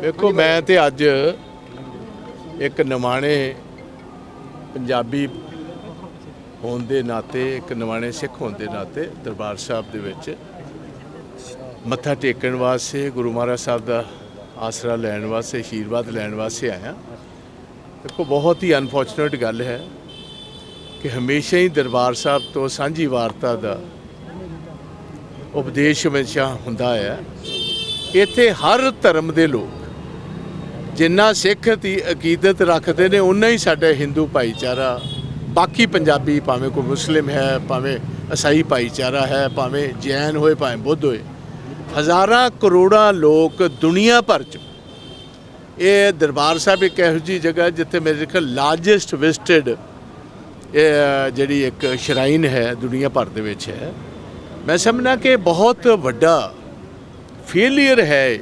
ਵੇਖੋ ਮੈਂ ਤੇ ਅੱਜ ਇੱਕ ਨਿਮਾਣੇ ਪੰਜਾਬੀ ਹੋਣ ਦੇ ਨਾਤੇ ਇੱਕ ਨਿਮਾਣੇ ਸਿੱਖ ਹੋਣ ਦੇ ਨਾਤੇ ਦਰਬਾਰ ਸਾਹਿਬ ਦੇ ਵਿੱਚ ਮੱਥਾ ਟੇਕਣ ਵਾਸਤੇ ਗੁਰੂ ਮਹਾਰਾਜ ਸਾਹਿਬ ਦਾ ਆਸਰਾ ਲੈਣ ਵਾਸਤੇ ਆਸ਼ੀਰਵਾਦ ਲੈਣ ਵਾਸਤੇ ਆਇਆ। ਦੇਖੋ ਬਹੁਤ ਹੀ ਅਨਫੋਰਚੂਨੇਟ ਗੱਲ ਹੈ ਕਿ ਹਮੇਸ਼ਾ ਹੀ ਦਰਬਾਰ ਸਾਹਿਬ ਤੋਂ ਸਾਂਝੀ ਵਾਰਤਾ ਦਾ ਉਪਦੇਸ਼ ਹਮੇਸ਼ਾ ਹੁੰਦਾ ਹੈ। ਇੱਥੇ ਹਰ ਧਰਮ ਦੇ ਲੋਕ ਜਿੰਨਾ ਸਿੱਖ ਦੀ ਅਕੀਦਤ ਰੱਖਦੇ ਨੇ ਉਨਾ ਹੀ ਸਾਡਾ ਹਿੰਦੂ ਭਾਈਚਾਰਾ। ਬਾਕੀ ਪੰਜਾਬੀ ਭਾਵੇਂ ਕੋਈ ਮੁਸਲਿਮ ਹੈ, ਭਾਵੇਂ ਈਸਾਈ ਭਾਈਚਾਰਾ ਹੈ, ਭਾਵੇਂ ਜੈਨ ਹੋਏ, ਭਾਵੇਂ ਬੁੱਧ ਹੋਏ, ਹਜ਼ਾਰਾਂ ਕਰੋੜਾਂ ਲੋਕ ਦੁਨੀਆ ਭਰ ਚ ਇਹ ਦਰਬਾਰ ਸਾਹਿਬ ਇੱਕ ਇਹੋ ਜਿਹੀ ਜਗ੍ਹਾ ਜਿੱਥੇ ਮੇਰੇ ਖਿਆਲ ਲਾਰਜੈਸਟ ਵਿਜ਼ਿਟਡ ਜਿਹੜੀ ਇੱਕ ਸ਼ਰਾਈਨ ਹੈ ਦੁਨੀਆ ਭਰ ਦੇ ਵਿੱਚ ਹੈ। ਮੈਂ ਸਮਝਣਾ ਕਿ ਬਹੁਤ ਵੱਡਾ ਫੇਲਿਅਰ ਹੈ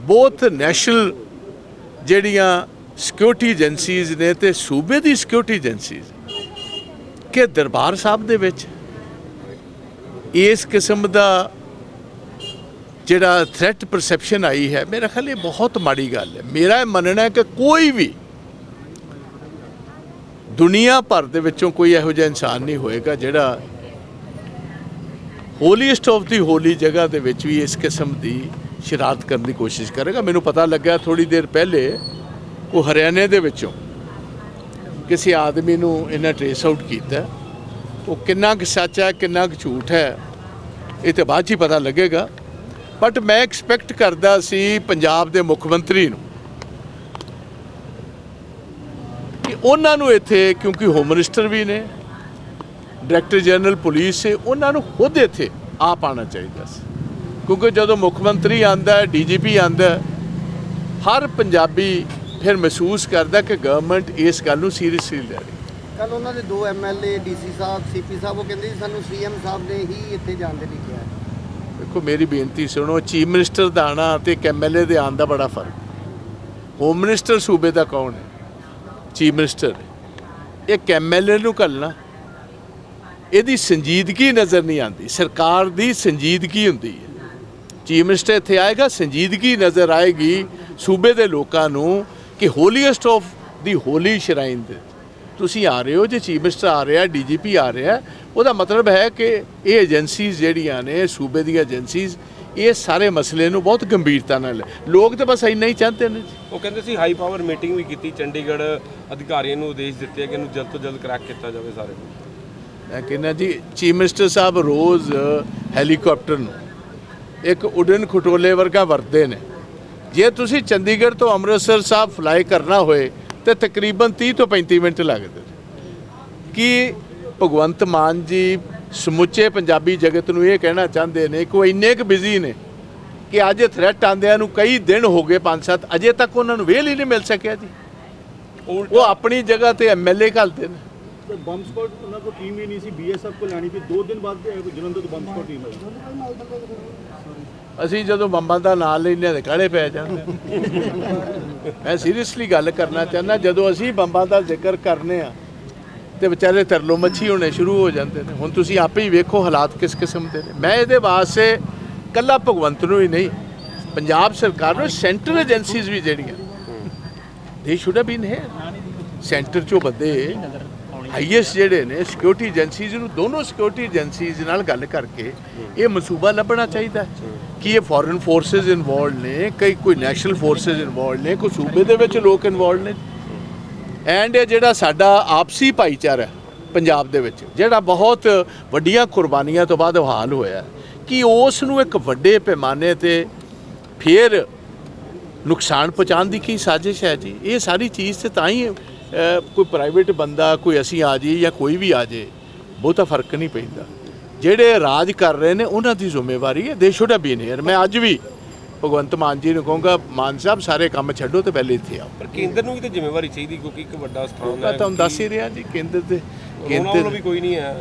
ਬੋਥ ਨੈਸ਼ਨਲ ਜਿਹੜੀਆਂ ਸਿਕਿਉਰਿਟੀ ਏਜੰਸੀਜ਼ ਨੇ ਤੇ ਸੂਬੇ ਦੀ ਸਿਕਿਉਰਿਟੀ ਏਜੰਸੀਜ਼ ਕਿ ਦਰਬਾਰ ਸਾਹਿਬ ਦੇ ਵਿੱਚ ਇਸ ਕਿਸਮ ਦਾ ਜਿਹੜਾ ਥ੍ਰੈਟ ਪਰਸੈਪਸ਼ਨ ਆਈ ਹੈ, ਮੇਰਾ ਖਿਆਲ ਇਹ ਬਹੁਤ ਮਾੜੀ ਗੱਲ ਹੈ। ਮੇਰਾ ਇਹ ਮੰਨਣਾ ਹੈ ਕਿ ਕੋਈ ਵੀ ਦੁਨੀਆ ਭਰ ਦੇ ਵਿੱਚੋਂ ਕੋਈ ਇਹੋ ਜਿਹਾ ਇਨਸਾਨ ਨਹੀਂ ਹੋਏਗਾ ਜਿਹੜਾ ਹੋਲੀਐਸਟ ਆਫ ਦੀ ਹੋਲੀ ਜਗ੍ਹਾ ਦੇ ਵਿੱਚ ਵੀ ਇਸ ਕਿਸਮ ਦੀ ਸ਼ਰਾਰਤ ਕਰਨ ਦੀ ਕੋਸ਼ਿਸ਼ ਕਰੇਗਾ। ਮੈਨੂੰ ਪਤਾ ਲੱਗਾ ਥੋੜੀ ਦੇਰ ਪਹਿਲੇ ਕੋ ਹਰਿਆਣੇ ਦੇ ਵਿੱਚੋਂ ਕਿਸੇ ਆਦਮੀ ਨੂੰ ਇਹਨਾਂ ਟ੍ਰੇਸ ਆਊਟ ਕੀਤਾ। ਉਹ ਕਿੰਨਾ ਕੁ ਸੱਚ ਹੈ, ਕਿੰਨਾ ਕੁ ਝੂਠ ਹੈ, ਇਹ ਤੇ ਬਾਅਦ 'ਚ ਹੀ ਪਤਾ ਲੱਗੇਗਾ। ਬਟ ਮੈਂ ਐਕਸਪੈਕਟ ਕਰਦਾ ਸੀ ਪੰਜਾਬ ਦੇ ਮੁੱਖ ਮੰਤਰੀ ਨੂੰ ਕਿ ਉਹਨਾਂ ਨੂੰ ਇੱਥੇ ਕਿਉਂਕਿ ਹੋਮ ਮਿਨਿਸਟਰ ਵੀ ਨੇ ਡਾਇਰੈਕਟਰ ਜਨਰਲ ਪੁਲਿਸ ਹੈ ਉਹਨਾਂ ਨੂੰ ਖੁਦ ਇੱਥੇ ਆ ਪਾਣਾ ਚਾਹੀਦਾ ਸੀ। ਕਿਉਂਕਿ ਜਦੋਂ ਮੁੱਖ ਮੰਤਰੀ ਆਂਦਾ ਹੈ ਡੀਜੀਪੀ ਆਂਦਾ ਹਰ ਪੰਜਾਬੀ ਫਿਰ ਮਹਿਸੂਸ ਕਰਦਾ ਕਿ ਗਵਰਨਮੈਂਟ ਇਸ ਗੱਲ ਨੂੰ ਸੀਰੀਅਸਲੀ ਲੈ ਰਹੀ ਕੱਲ ਉਹਨਾਂ ਦੇ ਦੋ ਐਮਐਲਏ ਡੀਸੀ ਸਾਹਿਬ ਸੀਪੀ ਸਾਹਿਬ ਉਹ ਕਹਿੰਦੇ ਸੀ ਸਾਨੂੰ ਸੀਐਮ ਸਾਹਿਬ ਨੇ ਹੀ ਇੱਥੇ ਜਾਣ ਦੇ ਲਈ ਕਿਹਾ। ਦੇਖੋ ਮੇਰੀ ਬੇਨਤੀ ਸੁਣੋ ਚੀਫ ਮਿਨਿਸਟਰ ਦਾ ਆਣਾ ਤੇ ਐਮਐਲਏ ਦੇ ਆਉਣ ਦਾ ਬੜਾ ਫ਼ਰਕ ਹੋਮ ਮਿਨਿਸਟਰ ਸੂਬੇ ਦਾ ਕੌਣ ਹੈ? ਚੀਫ ਮਿਨਿਸਟਰ ਇੱਕ ਐਮਐਲਏ ਨੂੰ ਘੱਲਣਾ ਇਹਦੀ ਸੰਜੀਦਗੀ ਨਜ਼ਰ ਨਹੀਂ ਆਉਂਦੀ। ਸਰਕਾਰ ਦੀ ਸੰਜੀਦਗੀ ਹੁੰਦੀ ਹੈ। ਚੀਫ ਮਿਨਿਸਟਰ ਇੱਥੇ ਆਏਗਾ, ਸੰਜੀਦਗੀ ਨਜ਼ਰ ਆਏਗੀ ਸੂਬੇ ਦੇ ਲੋਕਾਂ ਨੂੰ ਕਿ ਹੋਲੀਐਸਟ ਆਫ ਦੀ ਹੋਲੀ ਸ਼ਰਾਈਨ ਦੇ ਤੁਸੀਂ ਆ ਰਹੇ ਹੋ, ਜੇ ਚੀਫ ਮਿਨਿਸਟਰ ਆ ਰਿਹਾ ਡੀਜੀਪੀ ਆ ਰਿਹਾ, ਉਹਦਾ ਮਤਲਬ ਹੈ ਕਿ ਇਹ ਏਜੰਸੀਜ਼ ਜਿਹੜੀਆਂ ਨੇ, ਸੂਬੇ ਦੀਆਂ ਏਜੰਸੀਜ਼ ਇਹ ਸਾਰੇ ਮਸਲੇ ਨੂੰ ਬਹੁਤ ਗੰਭੀਰਤਾ ਨਾਲ ਲੋਕ ਤਾਂ ਬਸ ਇੰਨਾ ਹੀ ਚਾਹੁੰਦੇ ਨੇ। ਉਹ ਕਹਿੰਦੇ ਸੀ ਹਾਈ ਪਾਵਰ ਮੀਟਿੰਗ ਵੀ ਕੀਤੀ, ਚੰਡੀਗੜ੍ਹ ਅਧਿਕਾਰੀਆਂ ਨੂੰ ਆਦੇਸ਼ ਦਿੱਤੇ ਕਿ ਇਹਨੂੰ ਜਲਦ ਤੋਂ ਜਲਦ ਕਰੈਕ ਕੀਤਾ ਜਾਵੇ ਸਾਰੇ ਨੂੰ। ਮੈਂ ਕਹਿੰਦਾ ਜੀ ਚੀਫ ਮਿਨਿਸਟਰ ਸਾਹਿਬ ਰੋਜ਼ ਹੈਲੀਕਾਪਟਰ ਨੂੰ ਇੱਕ ਉਡਨ ਖਟੋਲੇ ਵਰਗਾ ਵਰਤਦੇ ਨੇ। ਜੇ ਤੁਸੀਂ ਚੰਡੀਗੜ੍ਹ ਤੋਂ ਅੰਮ੍ਰਿਤਸਰ ਸਾਹਿਬ ਫਲਾਈ ਕਰਨਾ ਹੋਏ ਤੇ ਤਕਰੀਬਨ 30 ਤੋਂ 35 ਮਿੰਟ ਲੱਗਦੇ। ਕੀ ਭਗਵੰਤ ਮਾਨ ਜੀ ਸਮੁੱਚੇ ਪੰਜਾਬੀ ਜਗਤ ਨੂੰ ਇਹ ਕਹਿਣਾ ਚਾਹੁੰਦੇ ਨੇ ਕਿ ਉਹ ਇੰਨੇ ਕੁ ਬਿਜ਼ੀ ਨੇ ਕਿ ਅੱਜ ਥ੍ਰੈਟ ਆਂਦਿਆਂ ਨੂੰ ਕਈ ਦਿਨ ਹੋ ਗਏ 5-7 ਅਜੇ ਤੱਕ ਉਹਨਾਂ ਨੂੰ ਵੇਲ ਹੀ ਨਹੀਂ ਮਿਲ ਸਕਿਆ ਜੀ। ਉਹ ਆਪਣੀ ਜਗ੍ਹਾ ਤੇ ਐਮਐਲਏ ਘੱਲਦੇ ਨੇ। ਬੰਬ ਸਕਵਾਡ ਉਹਨਾਂ ਕੋਲ ਟੀਮ ਹੀ ਨਹੀਂ ਸੀ ਬੀਐਸਐਫ ਕੋਲ ਲੈਣੀ ਵੀ 2 ਦਿਨ ਬਾਅਦ ਜਲੰਧਰ ਤੋਂ ਬੰਬ ਸਕਵਾਡ ਟੀਮ ਆਈ। ਅਸੀਂ ਜਦੋਂ ਬੰਬਾਂ ਦਾ ਨਾਂ ਲੈਨੇ ਤੇ ਕਾਲੇ ਪੈ ਜਾਂਦੇ ਮੈਂ ਸੀਰੀਅਸਲੀ ਗੱਲ ਕਰਨਾ ਚਾਹੁੰਦਾ, ਜਦੋਂ ਅਸੀਂ ਬੰਬਾਂ ਦਾ ਜ਼ਿਕਰ ਕਰਨੇ ਆ, ਤੇ ਵਿਚਾਰੇ ਤਰਲੋ ਮੱਛੀ ਹੋਣੇ ਸ਼ੁਰੂ ਹੋ ਜਾਂਦੇ ਨੇ। ਹੁਣ ਤੁਸੀਂ ਆਪੇ ਹੀ ਵੇਖੋ ਹਾਲਾਤ ਕਿਸ ਕਿਸਮ ਦੇ ਨੇ। ਮੈਂ ਇਹਦੇ ਵਾਸਤੇ ਕੱਲਾ ਭਗਵੰਤ ਨੂੰ ਹੀ ਨਹੀਂ, ਪੰਜਾਬ ਸਰਕਾਰ ਨੂੰ ਸੈਂਟਰ ਏਜੰਸੀਜ਼ ਵੀ ਜਿਹੜੀਆਂ they should have been here centre ਚੋਂ ਬੰਦੇ ਹਾਈਐਸਟ ਜਿਹੜੇ ਨੇ ਸਿਕਿਉਰਿਟੀ ਏਜੰਸੀਜ਼ ਨੂੰ ਦੋਨੋਂ ਸਿਕਿਉਰਿਟੀ ਏਜੰਸੀਜ਼ ਨਾਲ ਗੱਲ ਕਰਕੇ ਇਹ ਮਸੂਬਾ ਲੱਭਣਾ ਚਾਹੀਦਾ ਹੈ ਕਿ ਇਹ ਫੋਰਨ ਫੋਰਸਸ ਇਨਵੋਲਡ ਨੇ, ਕਈ ਕੋਈ ਨੈਸ਼ਨਲ ਫੋਰਸਸ ਇਨਵੋਲਡ ਨੇ, ਕੋਈ ਸੂਬੇ ਦੇ ਵਿੱਚ ਲੋਕ ਇਨਵੋਲਡ ਨੇ। ਐਂਡ ਇਹ ਜਿਹੜਾ ਸਾਡਾ ਆਪਸੀ ਭਾਈਚਾਰਾ ਪੰਜਾਬ ਦੇ ਵਿੱਚ, ਜਿਹੜਾ ਬਹੁਤ ਵੱਡੀਆਂ ਕੁਰਬਾਨੀਆਂ ਤੋਂ ਬਾਅਦ ਹਾਲ ਹੋਇਆ ਕਿ ਉਸ ਨੂੰ ਇੱਕ ਵੱਡੇ ਪੈਮਾਨੇ ਤੇ ਫੇਰ ਨੁਕਸਾਨ ਪਹੁੰਚਾਉਣ ਦੀ ਕੀ ਸਾਜ਼ਿਸ਼ ਹੈ ਜੀ? ਇਹ ਸਾਰੀ ਚੀਜ਼ ਤੇ ਤਾਂ ਹੀ ਕੋਈ ਪ੍ਰਾਈਵੇਟ ਬੰਦਾ ਕੋਈ ਅਸੀਂ ਆ ਜਾਈਏ ਜਾਂ ਕੋਈ ਵੀ ਆ ਜਾਏ ਬਹੁਤਾ ਫ਼ਰਕ ਨਹੀਂ ਪੈਂਦਾ। ਜਿਹੜੇ ਰਾਜ ਕਰ ਰਹੇ ਨੇ ਉਹਨਾਂ ਦੀ ਜ਼ਿੰਮੇਵਾਰੀ ਹੈ। ਦੇ ਸ਼ੁੱਡ ਹੈਵ ਬੀਨ ਹੇਅਰ ਮੈਂ ਅੱਜ ਵੀ ਭਗਵੰਤ ਮਾਨ ਜੀ ਨੂੰ ਕਹੂੰਗਾ ਮਾਨ ਸਾਹਿਬ ਸਾਰੇ ਕੰਮ ਛੱਡੋ ਤੇ ਪਹਿਲੇ ਇੱਥੇ ਆਓ। ਪਰ ਕੇਂਦਰ ਨੂੰ ਵੀ ਤਾਂ ਜ਼ਿੰਮੇਵਾਰੀ ਚਾਹੀਦੀ ਕਿਉਂਕਿ ਇੱਕ ਵੱਡਾ ਸਥਾਨ ਮੈਂ ਹੈ ਤੁਹਾਨੂੰ ਦੱਸ ਹੀ ਰਿਹਾ ਜੀ ਕੇਂਦਰ ਤੇ ਕੇਂਦਰ ਵੀ ਕੋਈ ਨਹੀਂ ਹੈ।